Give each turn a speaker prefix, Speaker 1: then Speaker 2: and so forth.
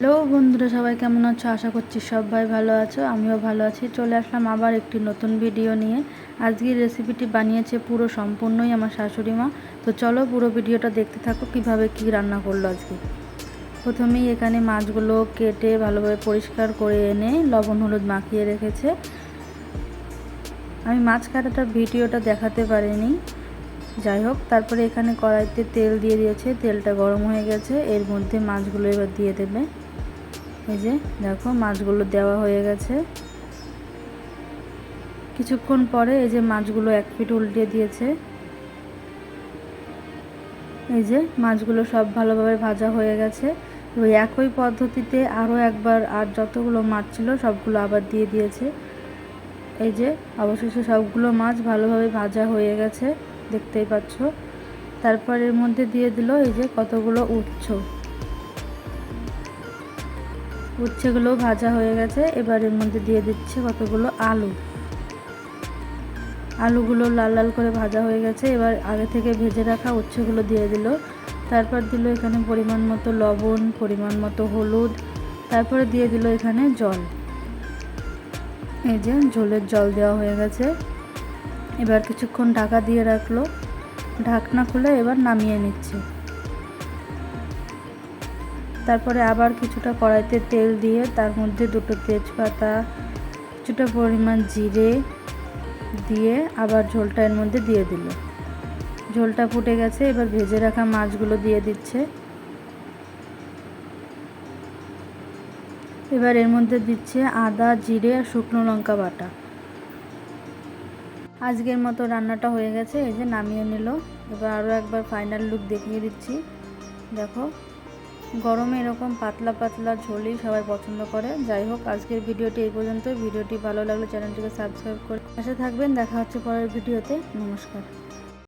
Speaker 1: Hello বন্ধুরা, সবাই কেমন আছো? আশা করছি সবাই ভালো আছো, আমিও ভালো আছি। চলে আসলাম আবার একটি নতুন ভিডিও নিয়ে। আজকের রেসিপিটি বানিয়েছে পুরো সম্পূর্ণই আমার শাশুড়ি মা। তো চলো পুরো ভিডিওটা দেখতে থাকো, কীভাবে কি রান্না করল আজকে। প্রথমেই এখানে মাছগুলো কেটে ভালোভাবে পরিষ্কার করে এনে লবণ, হলুদ মাখিয়ে রেখেছে। আমি মাছ কাটাটা ভিডিওটা দেখাতে পারিনি। যাই হোক, তারপরে এখানে কড়াইতে তেল দিয়ে দিয়েছে, তেলটা গরম হয়ে গেছে। এর মধ্যে মাছগুলো এবার দিয়ে দেবে। এই যে, দেখো, মাছগুলো দেওয়া হয়ে গেছে। কিছুক্ষণ পরে এই যে মাছগুলো এক পিঠ উল্টে দিয়েছে। এই যে, মাছগুলো সব ভালোভাবে ভাজা হয়ে গেছে। ওই একই পদ্ধতিতে আরও একবার, আর যতগুলো মাছ ছিল, সবগুলো আবার দিয়ে দিয়েছে। এই যে, অবশেষে সবগুলো মাছ ভালোভাবে ভাজা হয়ে গেছে, দেখতেই পাচ্ছ। তারপর এর মধ্যে দিয়ে দিল এই যে কতগুলো উচ্ছ। উচ্ছেগুলো ভাজা হয়ে গেছে। এবার এর মধ্যে দিয়ে দিচ্ছে কতগুলো আলু। আলুগুলো লাল লাল করে ভাজা হয়ে গেছে। এবার আগে থেকে ভেজে রাখা উচ্ছেগুলো দিয়ে দিল। তারপর দিল এখানে পরিমাণ মতো লবণ, পরিমাণ মতো হলুদ। তারপরে দিয়ে দিল এখানে জল। এই যে ঝোলের জল দেওয়া হয়ে গেছে। এবার কিছুক্ষণ ঢাকা দিয়ে রাখল। ঢাকনা খুলে এবার নামিয়ে নিচ্ছে। তারপরে আবার কিছুটা কড়াইতে তেল দিয়ে তার মধ্যে দুটো তেজপাতা, কিছুটা পরিমাণ জিরে দিয়ে আবার ঝোলটা এর মধ্যে দিয়ে দিল। ঝোলটা ফুটে গেছে, এবার ভেজে রাখা মাছগুলো দিয়ে দিচ্ছে। এবার এর মধ্যে দিচ্ছে আদা, জিরে আর শুকনো লঙ্কা বাটা। আজকের মতো রান্নাটা হয়ে গেছে, এই যে নামিয়ে নিল। এবার আরও একবার ফাইনাল লুক দেখিয়ে দিচ্ছি। দেখো গরমে এরকম পাতলা পাতলা ঝোলই সবাই পছন্দ করে। যাই হোক, আজকের ভিডিওটি এই পর্যন্ত ভিডিওটি ভালো লাগলে চ্যানেলটিকে সাবস্ক্রাইব করে পাশে থাকবেন। দেখা হচ্ছে পরের ভিডিওতে। নমস্কার।